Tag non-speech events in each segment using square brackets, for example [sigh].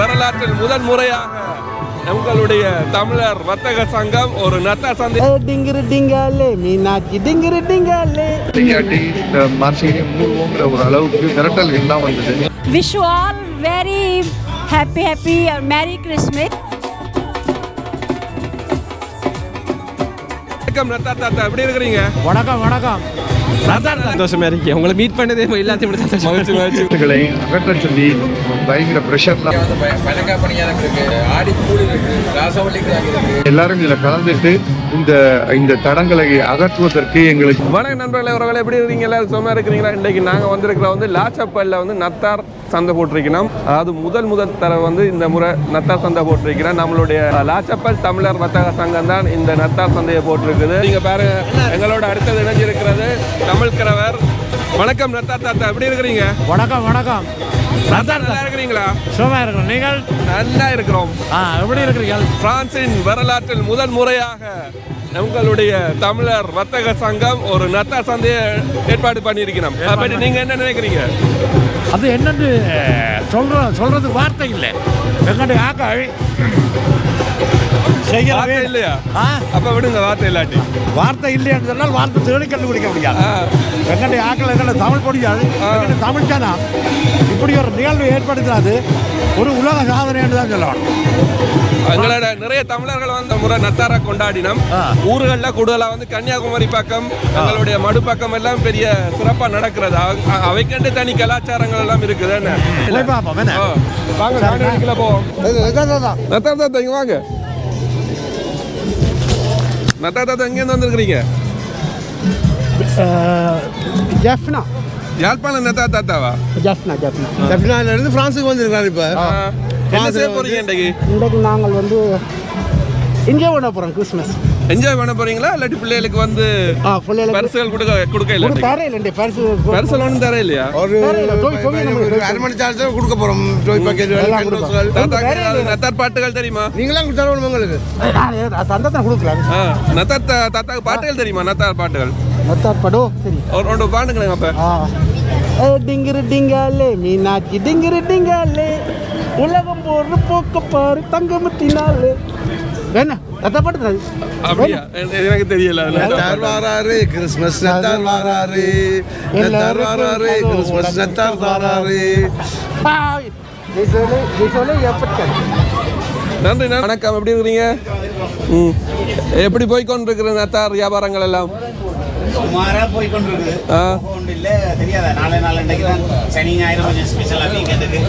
வரலாற்றில் முதன் முறையாக எங்களுடைய தமிழர் வர்த்தக சங்கம் ஒரு நத்த சந்தை. டிங்கிரு டிங்காலே மீனாட்சி டிங்கிரு டிங்காலே. இல்லாட்டி இந்த மார்ச்சியை மூடுவோங்கிற ஒரு அளவுக்கு வந்தது. Happy happy or merry christmas. வணக்கம் நத்தா தாத்தா எப்படி இருக்கிறீங்க? வணக்கம் வணக்கம். சந்தோஷமா இருக்கேன் உங்களை மீட் பண்ணதே எல்லாத்தையும் விட சந்தோஷமா மகிழ்ச்சி மகிழ்ச்சி. களை அகற்ற சொல்லி பயங்கர ப்ரெஷர்லாம் வந்து ப- பனங்கா பணியாரம் இருக்கு ஆடி கூலி இருக்கு ராசவள்ளி எல்லாரும் இதில் கலந்துட்டு இந்த இந்த தடங்களை அகற்றுவதற்கு எங்களுக்கு வணக்கம் நண்பர்களே உறவுகளே எப்படி இருக்கீங்க? எல்லாரும் சும்மா இருக்கிறீங்களா? இன்றைக்கு நாங்கள் வந்திருக்கிறோம் வந்து லாச்சப்பல்ல வந்து நத்தார் சந்தை போட்டிருக்கிறோம். அதாவது முதல் முதல் தர வந்து இந்த முறை நத்தார் சந்தை போட்டிருக்கிறோம். நம்மளுடைய லாச்சப்பல் தமிழர் வர்த்தக சங்கம் தான் இந்த நத்தார் சந்தையை போட்டிருக்குது. நீங்க பாருங்க எங்களோட அடுத்தது இணைஞ்சிருக்கிறது தமிழ் கிழவர் வணக்கம் நத்தார் தாத்தா எப்படி இருக்கிறீங்க? வணக்கம் வணக்கம். நல்லா இருக்கிறீங்களா? சுகமா இருக்கணும் நீங்கள்? நல்லா இருக்கிறோம். எப்படி இருக்கிறீங்க பிரான்சின் வரலாற்றில் முதல் முறையாக உங்களுடைய தமிழர் வர்த்தக சங்கம் ஒரு நத்த சந்தையை ஏற்பாடு பண்ணியிருக்கிறோம். பற்றி நீங்க என்ன நினைக்கிறீங்க? அது என்னன்னு சொல்ற சொல்றதுக்கு வார்த்தை இல்லை. எங்களுடைய ஆக்கள் வார்த்தை இல்லையா? அப்ப விடுங்க வார்த்தை இல்லாட்டி. வார்த்தை இல்லைன்னு சொன்னால் வார்த்தை தேடி கண்டுபிடிக்க முடியாது. எங்களுடைய ஆக்கள் எங்களை தமிழ் பொடியாது எங்களுடைய தமிழ் ஜனம் இப்படி ஒரு நிகழ்வு ஏற்படுத்தினது ஒரு உலக சாதனை என்று தான் சொல்லணும். எங்களோட நிறைய தமிழர்கள் வந்து முறை நத்தாரா கொண்டாடினோம். ஊர்கள்ல கூடுதலா வந்து கன்னியாகுமரி பக்கம் எங்களுடைய மடு பக்கம் எல்லாம் பெரிய சிறப்பா நடக்கிறது. அவ- அவைக்கண்டு தனி கலாச்சாரங்கள் எல்லாம் இருக்குது என்ன? வாங்க போவோம். வாங்க. நத்தா தாத்தா எங்கேருந்து வந்திருக்கிறீங்க? ஜெஃப்னா. யாழ்ப்பாணம் நத்தா தாத்தாவா? ஜெஃப்னா ஜெஃப்னா. டெஃபினாலேருந்து ஃப்ரான்ஸுக்கு வந்திருக்காரு இப்போ. என்ன செய்ய போறீங்க இன்றைக்கு? இன்றைக்கு நாங்கள் வந்து இங்கே பண்ண போகிறோம் கிறிஸ்மஸ். என்ஜாய் பண்ண போறீங்களா? இல்லாட்டி பிள்ளைகளுக்கு வந்து பரிசுகள் கொடுக்க கொடுக்க இல்லை தரையில் பரிசு பரிசுகள் ஒன்றும் தர இல்லையா? ஒரு அரை மணி சார்ஜ் கொடுக்க போகிறோம் டோய் பாக்கெட் நத்தார் பாட்டுகள் தெரியுமா? நீங்களாம் கொடுத்தாலும் உங்களுக்கு சந்தத்தை கொடுக்கலாம். நத்தார் தாத்தாக்கு பாட்டுகள் தெரியுமா? நத்தார் பாட்டுகள். மத்தார் படோ சரி. ஒரு ரெண்டு பாண்டுங்களேங்க அப்ப. டிங்கிரு டிங்காலே மீனாட்சி டிங்கிரு டிங்காலே உலகம் போற போக்க பாரு தங்கமத்தினாலே. என்ன அப்படியா? எனக்கு தெரியல நத்தார் வாராரு கிறிஸ்மஸ் நத்தார் வாராரு. நத்தார் வாராரு கிறிஸ்மஸ் நத்தார் வாராரு. நன்றி நன்றி. வணக்கம். எப்படி இருக்கிறீங்க? ம். எப்படி போய் கொண்டிருக்கிற நத்தார் வியாபாரங்கள் எல்லாம்? சுமாராக போய் கொண்டிருக்கு ஆ. ஒன்றும் இல்லை தெரியாதா? நாளை நாளண்டைக்கு தான். சனி ஞாயிறு கொஞ்சம் ஸ்பெஷலாக வீக்கெண்டுக்கு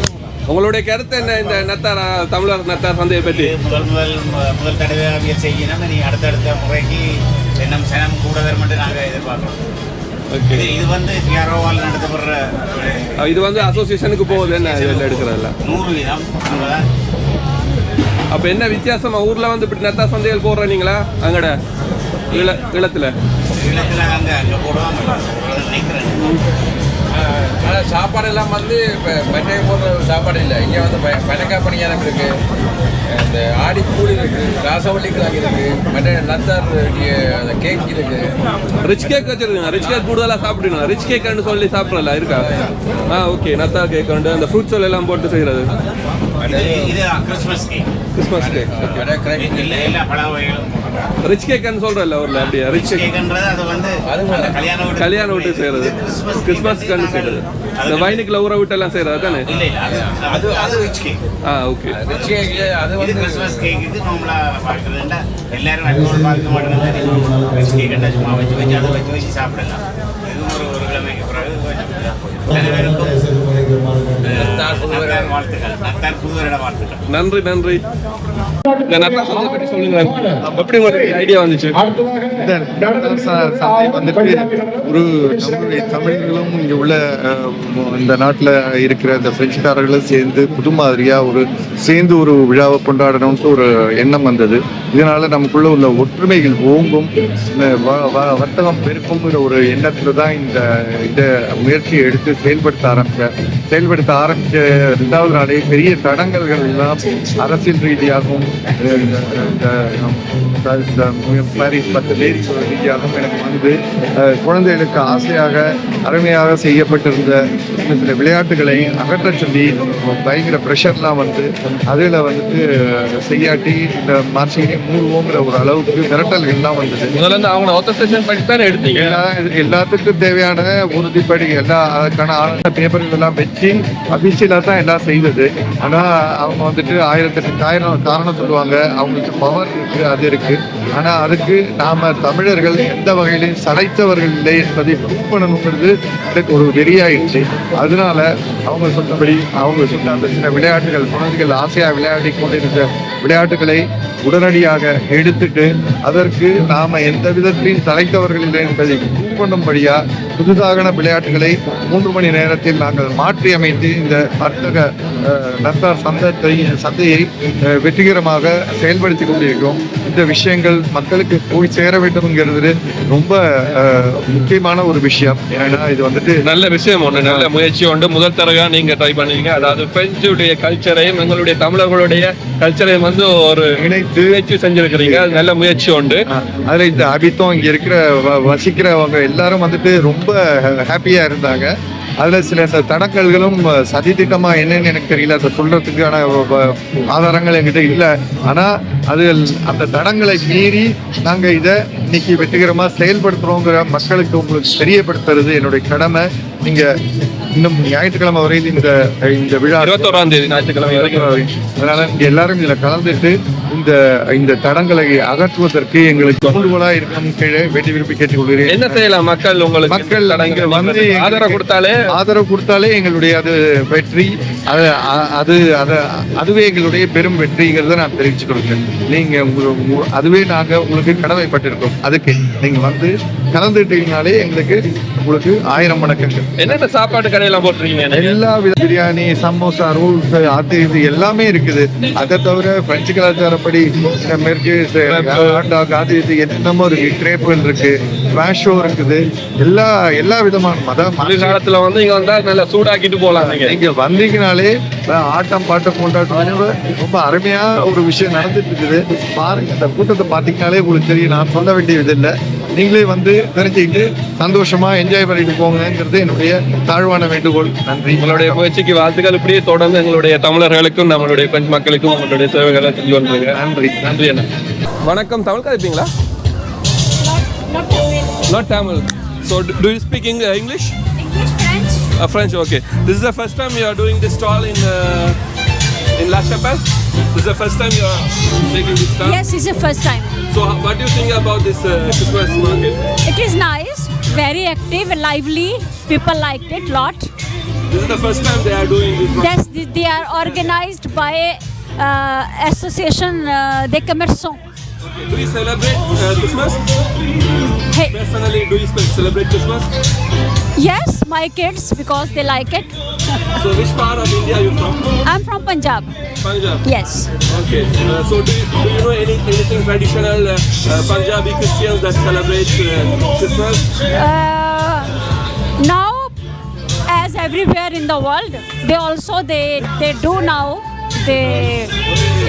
உங்களுடைய கருத்து என்ன இந்த நத்தார் தமிழர் நத்தார் சந்தையை பற்றி? முதல் முதல் முதல் தடவை அவியல் செய்யணும். நீ அடுத்தடுத்த முறைக்கு இன்னும் சனம் கூட வருமென்று நாங்கள் எதிர்பார்க்குறோம். இது வந்து பிஆர்ஓவால் நடத்தப்படுற இது வந்து அசோசியேஷனுக்கு போகுது என்ன? இதில் எடுக்கிறதில்ல நூறு வீதம். அப்போ என்ன வித்தியாசமா? ஊரில் வந்து இப்படி நத்தார் சந்தைகள் போடுறீங்களா அங்கட ஈழ ஈழத்தில் ஈழத்தில் அங்கே அங்கே போடுவாங்க. நினைக்கிறேன் ஆனால் சாப்பாடு எல்லாம் வந்து இப்போ மற்ற போடுற சாப்பாடு இல்லை. இங்கே வந்து ப- பனங்கா பணியாரம் இருக்கு. இந்த ஆடி கூலி இருக்கு ராசவள்ளி கிழங்கு இருக்கு மற்ற நத்தார் அந்த கேக் இருக்கு. ரிச் கேக் வச்சிருக்கீங்க. ரிச் கேக் கூடுதலாக சாப்பிடுங்க ரிச் கேக்னு சொல்லி சாப்பிடல இருக்கா? ஆ ஓகே நத்தா கேக் உண்டு. அந்த ஃப்ரூட்ஸ் எல்லாம் போட்டு செய்கிறது கிறிஸ்மஸ் கேக் கேக். ரிச் கேக்னு சொல்கிறல்ல ஊரில் அப்படியா? ரிச் கேக் கேக்குன்றது அது வந்து கல்யாண வீட்டு கல்யாண வீட்டு செய்கிறது கிறிஸ்மஸ் கண்டு செய்கிறது இந்த வைனுக்குள்ள ஊற விட்டு எல்லாம் செய்கிறது தானே? இல்லை இல்லை அது அது ரிச் கேக் ஆ ஓகே. ரிச் கேக் அது வந்து கிறிஸ்மஸ் பார்க்குறதுண்டா எல்லாரும் அல்கோல் பார்க்க ரிச் சும்மா வச்சு வச்சு அதை வச்சு வச்சு சாப்பிடலாம். இது ஒரு ஒரு கிழமைக்கு பிறகு கொஞ்சம் அனைவருக்கும் நத்தார் வாழ்த்துக்கள். நன்றி நன்றி. இந்த பற்றி எப்படி உங்களுக்கு ஐடியா வந்துச்சு? இந்த சந்தை வந்துட்டு ஒரு தமிழர்களும் இங்கே உள்ள இந்த நாட்டில் இருக்கிற இந்த பிரெஞ்சுக்காரர்களும் சேர்ந்து புது மாதிரியா ஒரு சேர்ந்து ஒரு விழாவை கொண்டாடணும்ட்டு ஒரு எண்ணம் வந்தது. இதனால நமக்குள்ள உள்ள ஒற்றுமைகள் ஓங்கும். வ- வ- வர்த்தகம் பெருக்கும்ங்கிற ஒரு எண்ணத்துல தான் இந்த இதை முயற்சியை எடுத்து செயல்படுத்த ஆரம்பிச்ச செயல்படுத்த ஆரம்பிச்ச ரெண்டாவது நாளே பெரிய தடங்கல்கள் எல்லாம் அரசியல் ரீதியாகவும் இந்த பாரிஸ் பத்து லேடி ரீதியாகவும் எனக்கு வந்து குழந்தைகளுக்கு ஆசையாக அருமையாக செய்யப்பட்டிருந்த சில சில விளையாட்டுகளை அகற்றச் சொல்லி பயங்கர ப்ரெஷர்லாம் வந்து அதில் வந்துட்டு செய்யாட்டி இந்த மார்ச்சிங்கை மூடுவோங்கிற ஒரு அளவுக்கு மிரட்டல்கள்லாம் வந்தது. முதல்ல அவங்க ஆத்தரைசேஷன் பண்ணி தானே எடுத்தீங்க? எல்லா எல்லாத்துக்கும் தேவையான உறுதிப்படி எல்லா அதுக்கான ஆன பேப்பர்கள் எல்லாம் வச்சு அபிஷியலா தான் எல்லாம் செய்தது. ஆனா அவங்க வந்துட்டு ஆயிரத்தெட்டு காரணம் காரணம் சொல்லுவாங்க அவங்களுக்கு பவர் இருக்கு அது இருக்கு. ஆனா அதுக்கு நாம தமிழர்கள் எந்த வகையிலையும் சளைத்தவர்கள் இல்லை என்பதை ப்ரூவ் பண்ணணுங்கிறது எனக்கு ஒரு வெறியாயிடுச்சு. அதனால அவங்க சொன்னபடி அவங்க சொன்ன அந்த சில விளையாட்டுகள் குழந்தைகள் ஆசையா விளையாடி கொண்டிருந்த விளையாட்டுகளை உடனடியாக எடுத்துட்டு அதற்கு நாம எந்த விதத்திலையும் சளைத்தவர்கள் இல்லை என்பதை பண்ணும்படியா புதுதாகன விளையாட்டுகளை மூன்று மணி நேரத்தில் நாங்கள் மாற்றி அமைத்து இந்த வர்த்தக நத்தார் சந்தத்தை சந்தையை வெற்றிகரமாக செயல்படுத்தி கொண்டிருக்கிறோம். இந்த விஷயங்கள் மக்களுக்கு போய் சேர வேண்டும்ங்கிறது ரொம்ப முக்கியமான ஒரு விஷயம். ஏன்னா இது வந்துட்டு நல்ல விஷயம் ஒன்று நல்ல முயற்சி உண்டு. முதல் தடவையா நீங்க ட்ரை பண்ணீங்க அதாவது பிரெஞ்சுடைய கல்ச்சரையும் எங்களுடைய தமிழர்களுடைய கல்ச்சரையும் வந்து ஒரு இணைத்து முயற்சி செஞ்சிருக்கிறீங்க. அது நல்ல முயற்சி உண்டு. அதுல இந்த அபித்தம் இங்க இருக்கிற வசிக்கிறவங்க எல்லாரும் வந்துட்டு ரொம்ப ஹாப்பியா இருந்தாங்க. அதுல சில இந்த தடங்கல்களும் அஹ், சதித்திட்டமா என்னன்னு எனக்கு தெரியல. அதை வ- ஆதாரங்கள் என்கிட்ட இல்ல. ஆனா அது அந்த தடங்களை மீறி நாங்க இதை இன்னைக்கு வெற்றிகரமா செயல்படுத்துறோங்கிற மக்களுக்கு உங்களுக்கு தெரியப்படுத்துறது என்னுடைய கடமை. நீங்க இன்னும் ஞாயிற்றுக்கிழமை வரையில் இந்த இந்த விழா இருபத்தோராம் தேதி ஞாயிற்றுக்கிழமை வரைக்கும் அதனால நீங்க எல்லாரும் இதுல கலந்துட்டு இந்த இந்த தடங்களை அகற்றுவதற்கு எங்களுக்கு தூண்டுகோலா இருக்கணும் கீழே வேண்டி விரும்பி கேட்டுக்கொள்கிறேன். என்ன செய்யலாம்? மக்கள் உங்களுக்கு மக்கள் இங்க வந்து ஆதரவு கொடுத்தாலே? ஆதரவு கொடுத்தாலே எங்களுடைய அது வெற்றி அது அது அது அதுவே எங்களுடைய பெரும் வெற்றிங்கிறத நான் தெரிவிச்சு கொடுக்கிறேன் நீங்க உங்க- உங்க- அதுவே நாங்க உங்களுக்கு கடமைப்பட்டிருக்கோம். அதுக்கு நீங்க வந்து கலந்துட்டீங்கனாலே எங்களுக்கு உங்களுக்கு ஆயிரம் வணக்கங்கள். என்னென்ன சாப்பாடு கடையெல்லாம் போட்டிருக்கீங்க? எல்லா வித பிரியாணி சமோசா ரோல்ஸ் அது இது எல்லாமே இருக்குது. அதை தவிர பிரெஞ்சு கலாச்சாரப்படி இந்த மேற்கு ஹாட் டாக் அது இது என்னென்னமோ இருக்கு கிரேப்புகள் இருக்கு வேஷோ இருக்குது எல்லா எல்லா விதமான மதம் குளிர் காலத்துல வந்து இங்க வந்தா நல்லா சூடாக்கிட்டு போலாம் நீங்க. நீங்க வந்தீங்கனாலே ஆட்டம் பாட்டம் கொண்டாட்டம் ரொம்ப அருமையா ஒரு விஷயம் நடந்துட்டு இருக்குது. பாருங்க இந்த கூட்டத்தை பார்த்தீங்கனாலே உங்களுக்கு தெரியும். நான் சொல்ல வேண்டியது இல்லை. நீங்களே வந்து தெரிஞ்சுக்கிட்டு சந்தோஷமா என்ஜாய் பண்ணிட்டு போங்கங்கிறது என்னுடைய தாழ்வான வேண்டுகோள் நன்றி உங்களுடைய முயற்சிக்கு வாழ்த்துக்கள் இப்படியே தொடர்ந்து எங்களுடைய தமிழர்களுக்கும் நம்மளுடைய பிரெஞ்சு மக்களுக்கும் உங்களுடைய சேவைகளை செஞ்சு வந்துருங்க நன்றி நன்றி அண்ணா வணக்கம் Tamil கதைப்பீங்களா not Tamil so do you speak இங் English English, French. Uh, French, okay. This is the first time you are doing this stall in uh, in La Chapelle. This is the first time you are making this stall. Yes, it's the first time. So, what do you think about this uh, Christmas market? It is nice, very active, lively. People liked it lot. This is the first time they are doing this. Yes, they are organized by uh, association uh, des commerçants. Okay. Do you celebrate uh, Christmas? Hey, Personally, do you celebrate Christmas? yes, my kids because they like it. [laughs] So, which part of India are you from? I'm from Punjab. Punjab. Yes. Okay. Uh, so, do you, do you know any, anything traditional uh, uh, Punjabi Christians that celebrate uh, Christmas? Uh, now, as everywhere in the world, they also they they do now. They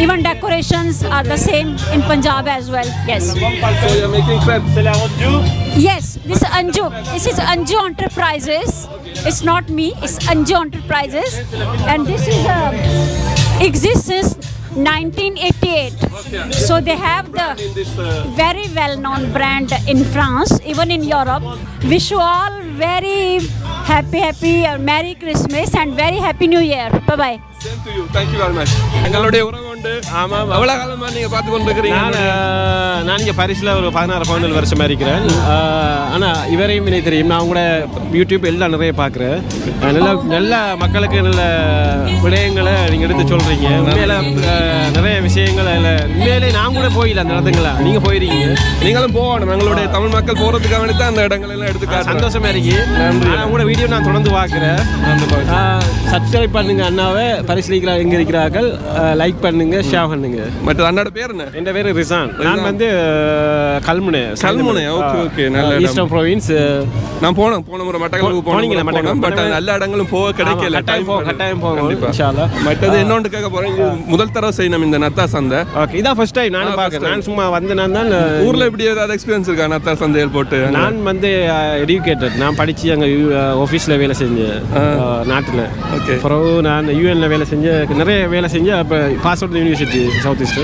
even decorations are the same in Punjab as well. Yes. So, you're making crepes. Yes, this is Anju. This is Anju Enterprises. It's not me. It's Anju Enterprises, and this is uh, exists since 1988. So they have the very well-known brand in France, even in Europe. Wish you all very happy, happy, uh, Merry Christmas and very happy New Year. Bye bye. Same to you. Thank you very much. உண்டு. ஆமாம் ஆமாம். எவ்வளவு காலமா நீங்க பார்த்து கொண்டிருக்கிறீங்க? நான் நான் இங்கே பாரிஸில் ஒரு பதினாறு பதினேழு வருஷமாக இருக்கிறேன். ஆனால் இவரையும் எனக்கு தெரியும். நான் உங்களோட யூடியூப் எல்லாம் நிறைய பார்க்குறேன். நல்ல நல்ல மக்களுக்கு நல்ல விடயங்களை நீங்கள் எடுத்து சொல்கிறீங்க உண்மையில நிறைய விஷயங்கள் அதில் உண்மையிலே நான் கூட போயில அந்த இடத்துங்களா நீங்கள் போயிருக்கீங்க. நீங்களும் போகணும். எங்களுடைய தமிழ் மக்கள் போறதுக்காக வேண்டி தான் அந்த இடங்கள் எல்லாம் எடுத்து காட்டுறேன். சந்தோஷமா இருக்கு. நான் உங்களோட வீடியோ நான் தொடர்ந்து பார்க்குறேன். சப்ஸ்கிரைப் பண்ணுங்க அண்ணாவை. பரிசீலிக்கிறா எங்கே இருக்கிறார்கள்? லைக் பண்ணுங்க. பண்ணுங்க ஷேர் பண்ணுங்க மற்ற அண்ணோட பேர் என்ன? என் பேர் ரிசான். நான் வந்து கல்முனை. கல்முனை, okay, okay, நல்ல. ஈஸ்டர்ன் ப்ரோவின்ஸ் நான் போனேன் போன முறை மட்டக்களப்பு போனீங்களா, மட்டக்களப்பு? பட் நல்ல இடங்களும் போக கிடைக்கல. கட்டாயம் போவோம் கட்டாயம் போவோம் கண்டிப்பா. இன்ஷா அல்லாஹ். மற்றது என்னொன்று கேட்க போறேன். முதல் தடவை செய்யணும் இந்த நத்தா சந்தை. ஓகே இதான் ஃபர்ஸ்ட் டைம் நானும் first பார்க்குறேன். நான் சும்மா வந்து நான் தான் ஊர்ல இப்படி ஏதாவது எக்ஸ்பீரியன்ஸ் இருக்கா நத்தா சந்தையில் போட்டு நான் வந்து எடியூகேட்டட் நான் படித்து அங்கே ஆஃபீஸில் வேலை செஞ்சேன் நாட்டில். Okay. பிறகு நான் யூஎனில் வேலை செஞ்சேன் நிறைய வேலை செஞ்சேன் அப்போ பாஸ்அவுட் யூனிவர்சிட்டி சவுத் ஈஸ்ட்டு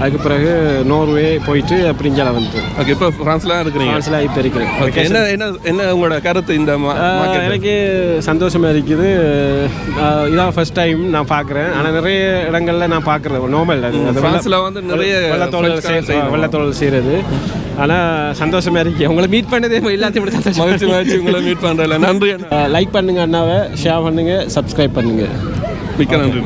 அதுக்கு பிறகு நோர்வே போயிட்டு அப்படி இங்கே வந்துட்டேன் ஓகே இப்போ ஃப்ரான்ஸ்ல இருக்கிறீங்க. ஃப்ரான்ஸில் இப்போ இருக்கிறேன். ஓகே என்ன என்ன என்ன உங்களோட கருத்து இந்த? எனக்கு சந்தோஷமா இருக்குது. இதான் ஃபர்ஸ்ட் டைம் நான் பார்க்குறேன். ஆனால் நிறைய இடங்கள்ல நான் பார்க்குறேன் நார்மல் அது. அது பிரான்ஸ்ல வந்து நிறைய செய்யணும். வெள்ளத்தோல் செய்கிறது ஆனால் சந்தோஷமா இருக்கு. உங்களை மீட் பண்ணதே எல்லாத்தையும் விட சந்தோஷம் மகிழ்ச்சி மகிழ்ச்சி. உங்களை மீட் பண்றேன் நன்றி. லைக் பண்ணுங்க அண்ணாவை. ஷேர் பண்ணுங்க சப்ஸ்கிரைப் பண்ணுங்க. மிக்க நன்றி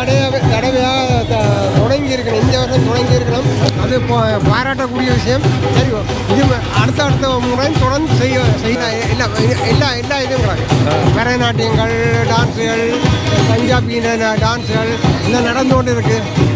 தடவை தடவையாக த- தொடங்கி இருக்கணும் இந்த வருஷம் தொடங்கி இருக்கணும் அது பாராட்டக்கூடிய விஷயம். சரி இது அடுத்த அடுத்த முறை தொடர்ந்து செய்ய செய்ய எல்லா எல்லா எல்லா இதுவும் பரதநாட்டியங்கள் டான்ஸுகள் பஞ்சாபி டான்ஸுகள் எல்லாம் நடந்து கொண்டு இருக்குது